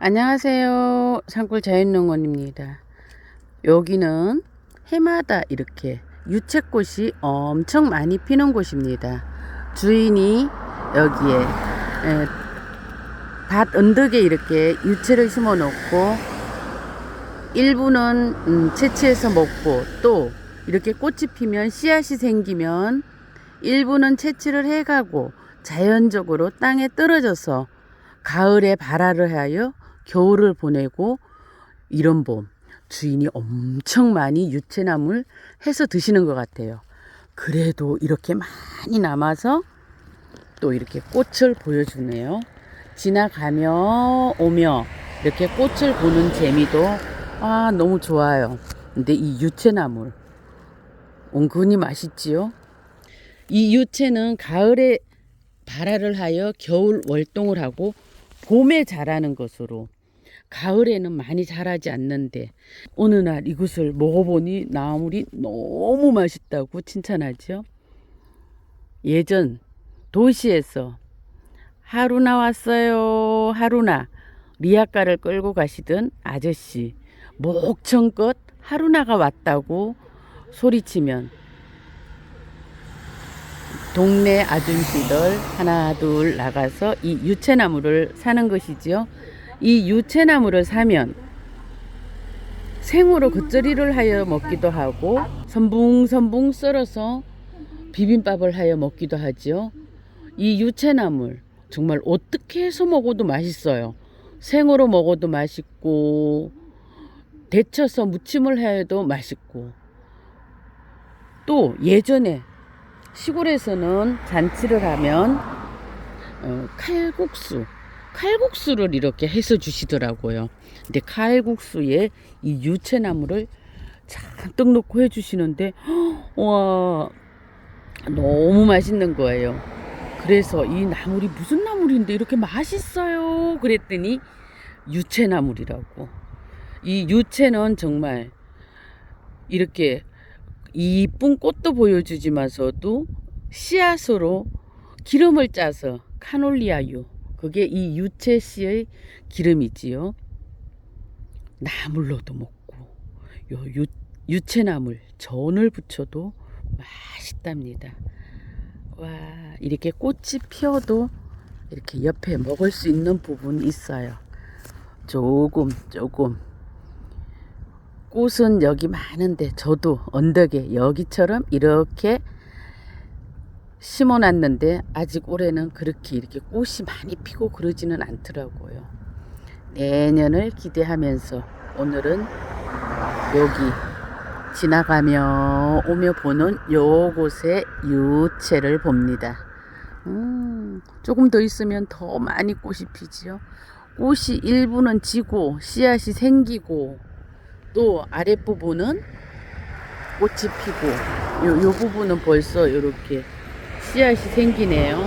안녕하세요. 산골 자연농원입니다. 여기는 해마다 이렇게 유채꽃이 엄청 많이 피는 곳입니다. 주인이 여기에 에, 밭 언덕에 이렇게 유채를 심어 놓고 일부는 음, 채취해서 먹고 또 이렇게 꽃이 피면 씨앗이 생기면 일부는 채취를 해가고 자연적으로 땅에 떨어져서 가을에 발화를 하여 겨울을 보내고 이런 봄 주인이 엄청 많이 유채나물 해서 드시는 것 같아요. 그래도 이렇게 많이 남아서 또 이렇게 꽃을 보여주네요. 지나가며 오며 이렇게 꽃을 보는 재미도 아 너무 좋아요. 근데 이 유채나물 은근히 맛있지요. 이 유채는 가을에 발화를 하여 겨울 월동을 하고 봄에 자라는 것으로 가을에는 많이 자라지 않는데 어느 날 이것을 먹어보니 나물이 너무 맛있다고 칭찬하죠. 예전 도시에서 하루나 왔어요 하루나 리아카를 끌고 가시던 아저씨 목청껏 하루나가 왔다고 소리치면 동네 아줌씨들 하나 둘 나가서 이 유채나무를 사는 것이지요. 이 유채나무를 사면 생으로 겉절이를 하여 먹기도 하고 선붕선붕 썰어서 비빔밥을 하여 먹기도 하지요. 이 유채나물 정말 어떻게 해서 먹어도 맛있어요. 생으로 먹어도 맛있고 데쳐서 무침을 해도 맛있고 또 예전에 시골에서는 잔치를 하면 어, 칼국수, 칼국수를 이렇게 해서 주시더라고요. 근데 칼국수에 이 유채나물을 잔뜩 넣고 해주시는데 와 너무 맛있는 거예요. 그래서 이 나물이 무슨 나물인데 이렇게 맛있어요? 그랬더니 유채나물이라고. 이 유채는 정말 이렇게 이쁜 꽃도 보여주지만서도 씨앗으로 기름을 짜서 카놀리아유 그게 이 유채 씨의 기름이지요. 나물로도 먹고 요 유, 유채나물 전을 부쳐도 맛있답니다. 와 이렇게 꽃이 피어도 이렇게 옆에 먹을 수 있는 부분이 있어요. 조금 조금 꽃은 여기 많은데 저도 언덕에 여기처럼 이렇게 심어 놨는데 아직 올해는 그렇게 이렇게 꽃이 많이 피고 그러지는 않더라고요. 내년을 기대하면서 오늘은 여기 지나가며 오며 보는 요곳에 유채를 봅니다. 음, 조금 더 있으면 더 많이 꽃이 피지요. 꽃이 일부는 지고 씨앗이 생기고 또 아랫부분은 꽃이 피고 요, 요 부분은 벌써 이렇게 씨앗이 생기네요.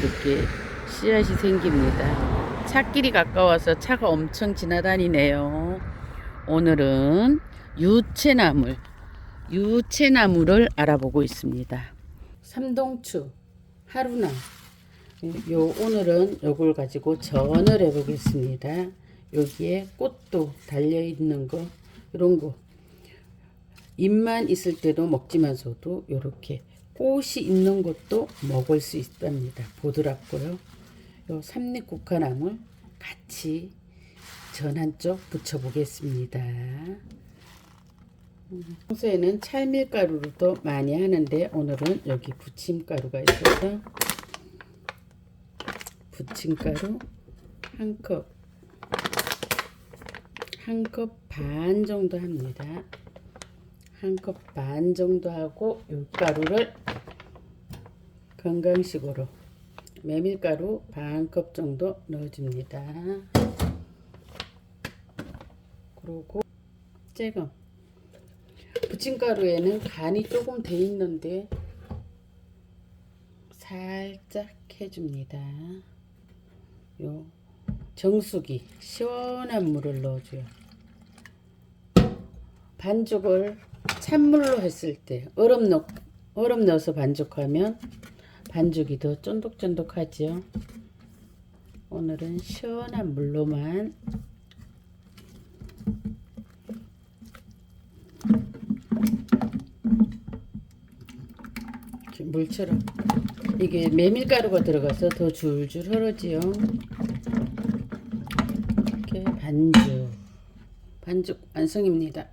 이렇게 씨앗이 생깁니다. 차길이 가까워서 차가 엄청 지나다니네요. 오늘은 유채나물, 유채나물을 알아보고 있습니다. 삼동추, 하루나. 요 오늘은 요걸 가지고 전을 해보겠습니다. 여기에 꽃도 달려 있는 거 이런 거 잎만 있을 때도 먹지만서도 이렇게 꽃이 있는 것도 먹을 수 있답니다. 보드랍고요. 요 삼립 국화나물 같이 전 한쪽 붙여 보겠습니다. 평소에는 찰밀가루로도 많이 하는데 오늘은 여기 부침가루가 있어서 부침가루 한 컵, 한 컵 반 정도 합니다. 한 컵 반 정도 하고 이 가루를 건강식으로 메밀가루 반 컵 정도 넣어줍니다. 그리고 쬐금 부침가루에는 간이 조금 돼 있는데 살짝 해줍니다. 요 정수기 시원한 물을 넣어줘요. 반죽을 찬물로 했을 때 얼음 넣 얼음 넣어서 반죽하면 반죽이 더 쫀득쫀득하지요. 오늘은 시원한 물로만 물처럼 이게 메밀가루가 들어가서 더 줄줄 흐르지요. 반죽 반죽 완성입니다.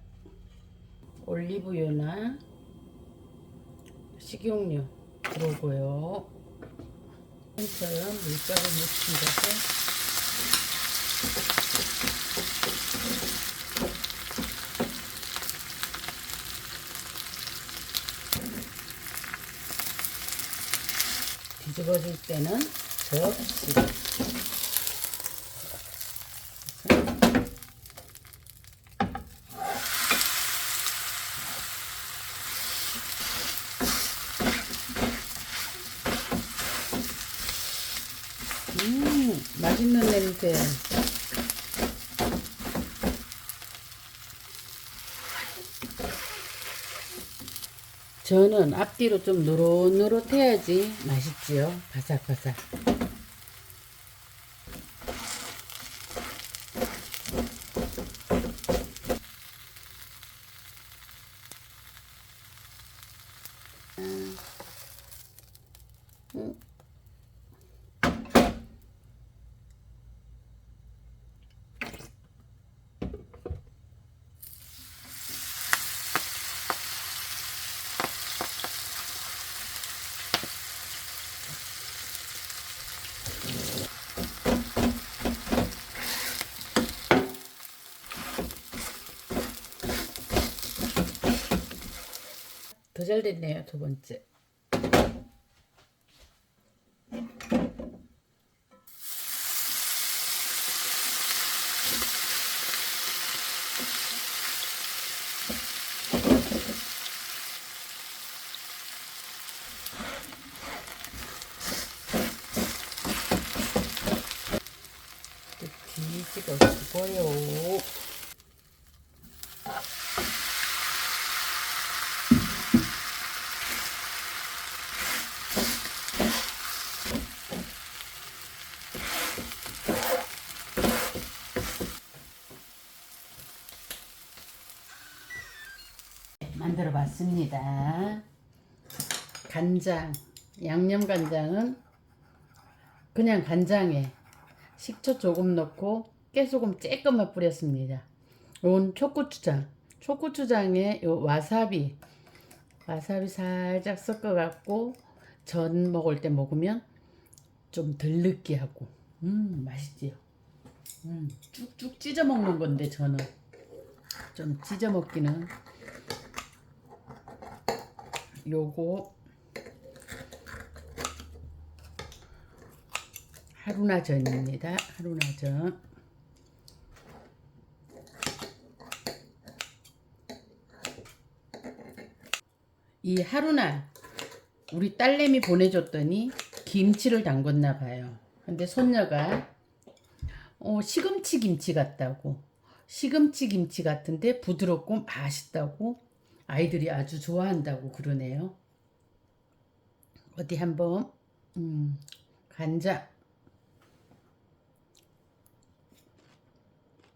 올리브유나 식용유 들어오고요. 처럼 물가루 묻힌 뒤집어줄 때는 접시 음 맛있는 냄새 저는 앞뒤로 좀 노릇노릇해야지 맛있지요. 바삭바삭. 더잘 됐네요. 두 번째. 뒤집어 주고요. 만들어 봤습니다. 간장, 양념 간장은 그냥 간장에 식초 조금 넣고 깨소금 조금만 뿌렸습니다. 이건 초고추장, 초고추장에 요 와사비, 와사비 살짝 섞어 갖고 전 먹을 때 먹으면 좀 덜 느끼하고, 음 맛있지요. 음 쭉쭉 찢어 먹는 건데 저는 좀 찢어 먹기는 요거 하루나 전입니다. 하루나 전. 이 하루나 우리 딸내미 보내줬더니 김치를 담궜나 봐요. 근데 손녀가 어, 시금치 김치 같다고 시금치 김치 같은데 부드럽고 맛있다고 아이들이 아주 좋아한다고 그러네요. 어디 한번 음, 간장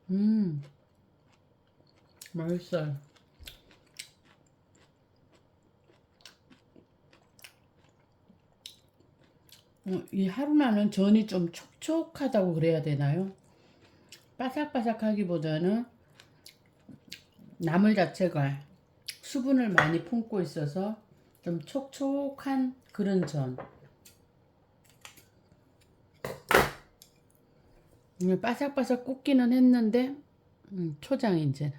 음 맛있어요. 어, 이 하루나는 전이 좀 촉촉하다고 그래야 되나요? 바삭바삭하기보다는 나물 자체가 수분을 많이 품고 있어서 좀 촉촉한 그런 전. 음, 바삭바삭 굽기는 했는데 음, 초장 이제는.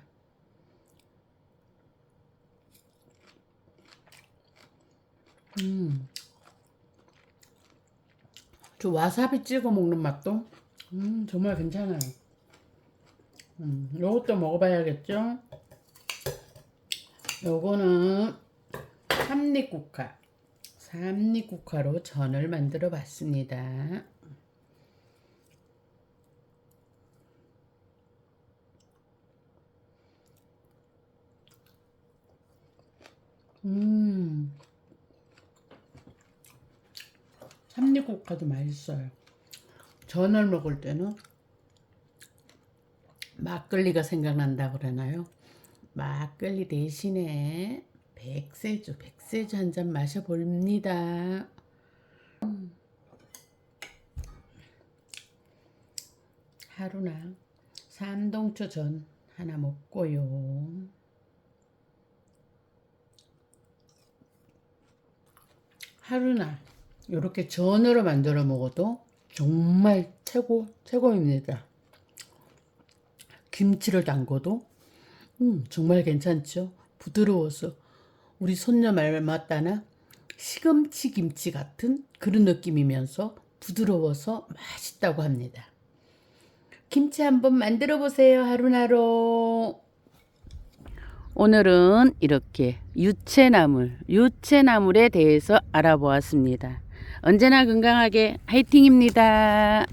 음. 저 와사비 찍어 먹는 맛도 음, 정말 괜찮아요. 음, 요것도 먹어봐야겠죠? 요거는 삼립국화. 삼립국화로 전을 만들어 봤습니다. 음. 삼립국화도 맛있어요. 전을 먹을 때는 막걸리가 생각난다 그러나요? 막걸리 대신에 백세주, 백세주 한 잔 마셔봅니다. 음. 하루나 삼동초 전 하나 먹고요. 하루나 이렇게 전으로 만들어 먹어도 정말 최고 최고입니다. 김치를 담궈도 음, 정말 괜찮죠. 부드러워서 우리 손녀 말 맞다나 시금치 김치 같은 그런 느낌이면서 부드러워서 맛있다고 합니다. 김치 한번 만들어 보세요, 하루나로. 오늘은 이렇게 유채나물, 유채나물에 대해서 알아보았습니다. 언제나 건강하게 화이팅입니다.